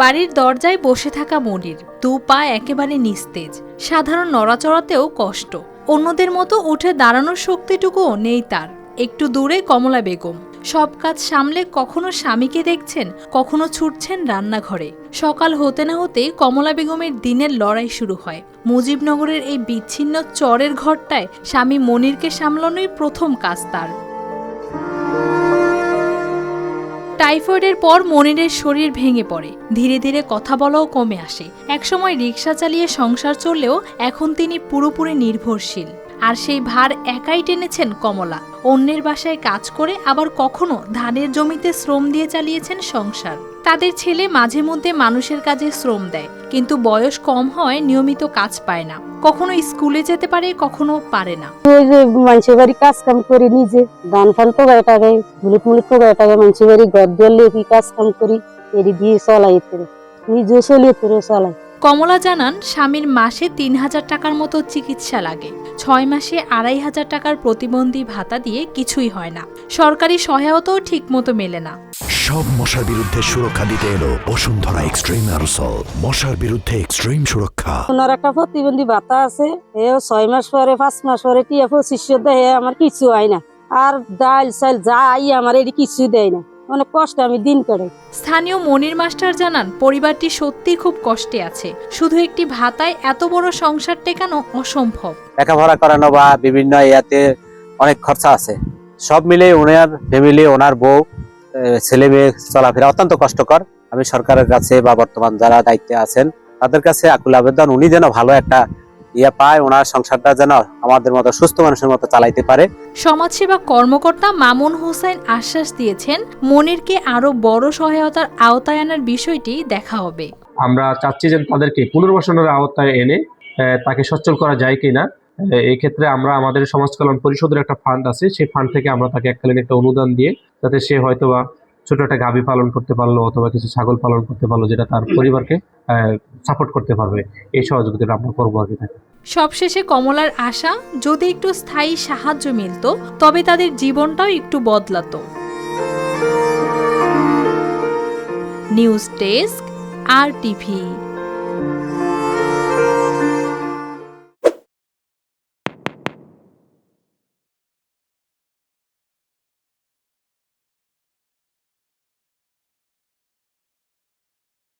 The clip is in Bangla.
বাড়ির দরজায় বসে থাকা মনির দু পা একেবারে নিস্তেজ। সাধারণ নড়াচড়াতেও কষ্ট। অন্যদের মতো উঠে দাঁড়ানোর শক্তিটুকুও নেই তার। একটু দূরে কমলা বেগম। সব কাজ সামলে কখনো স্বামীকে দেখছেন, কখনো ছুটছেন রান্নাঘরে। সকাল হতে না হতে কমলা বেগমের দিনের লড়াই শুরু হয়। মুজিবনগরের এই বিচ্ছিন্ন চরের ঘরটায় স্বামী মনিরকে সামলানোই প্রথম কাজ তার। টাইফয়েডের পর মনিরের শরীর ভেঙে পড়ে। ধীরে ধীরে কথা বলাও কমে আসে। একসময় রিক্সা চালিয়ে সংসার চললেও এখন তিনি পুরোপুরি নির্ভরশীল। আর সেই ভার একাই টেনেছেন কমলা। অন্যের বাসায় কাজ করে আবার কখনো ধানের জমিতে শ্রম দিয়ে চালিয়েছেন সংসার। তাদের ছেলে মাঝে মধ্যে মানুষের কাজে শ্রম দেয় কিন্তু বয়স কম হয় নিয়মিত কাজ পায় না। কখনো স্কুলে যেতে পারে কখনো পারে না। ওই যে মানুষের বাড়ি কাজ কাম করি নিজে ধান ফান ধুলিপ মুলিপ পোগায় টাকে মানুষের বাড়ি ঘর লেপি কাজ কাম করি এটি দিয়ে চলাই তোর নিজেও চলিয়ে তোর চলাই। কমলা জানান স্বামীর মাসে তিন হাজার টাকার মতো চিকিৎসা লাগে। ছয় মাসে আড়াই হাজার টাকার প্রতিবন্ধী ভাতা দিয়ে কিছুই হয় না। সরকারি সহায়তাও ঠিকমতো মেলে না। সব মশার বিরুদ্ধে সুরক্ষা দিতে এলো বসুন্ধরা এক্সট্রিম অ্যারোসল। মশার বিরুদ্ধে এক্সট্রিম সুরক্ষা। ওনার একটা প্রতিবন্ধী ভাতা আছে এও ছয় মাস পরে পাঁচ মাস পরে টিয়া পঁচিশশো দেয় আমার কিছু হয় না। আর ডাল চাল যা আই আমার এটি কিছু দেয় না। অনেক কষ্ট আমি দিন কাটাই। স্থানীয় মনির মাস্টার জানান পরিবারটি সত্যি খুব কষ্টে আছে। শুধু একটি ভাতায় এত বড় সংসার টেকানো অসম্ভব। লেখাপড়া করানো বা বিভিন্ন ইয়াতে অনেক খরচা আছে। সব মিলে ওনার ফ্যামিলি ওনার বউ ছেলে মেয়ে চলাফেরা অত্যন্ত কষ্টকর। আমি সরকারের কাছে বা বর্তমান যারা দায়িত্বে আছেন তাদের কাছে আকুল আবেদন উনি যেন ভালো একটা ইয়ে পায় ওনার সংসারটা যেন আমাদের মতো সুস্থ মানুষের মতো চালাইতে পারে। সমাজসেবা কর্মকর্তা মামুন হোসেন আশ্বাস দিয়েছেন মনিরকে আরও বড় সহায়তার আওতায় আনার বিষয়টি দেখা হবে। আমরা চাচ্ছি যে তাদেরকে পুনর্বাসনের আওতায় এনে আহ, তাকে সচ্ছল করা যায় কিনা। এই ক্ষেত্রে আমরা আমাদের সমাজ কল্যাণ পরিষদের একটা ফান্ড আছে, সেই ফান্ড থেকে আমরা তাকে এককালীন একটা অনুদান দিয়ে যাতে সে হয়তোবা ছোট একটা গাভী পালন করতে পারল অথবা কিছু ছাগল পালন করতে পারল যেটা তার পরিবারকে সাপোর্ট করতে পারবে। এই সহযোগিতাটা আমরা করব আর কি সবশেষে কমলার আশা, যদি একটু স্থায়ী সাহায্য মিলত, তবে তাদের জীবনটাও একটু বদলাতো। নিউজ ডেস্ক, আর টিভি।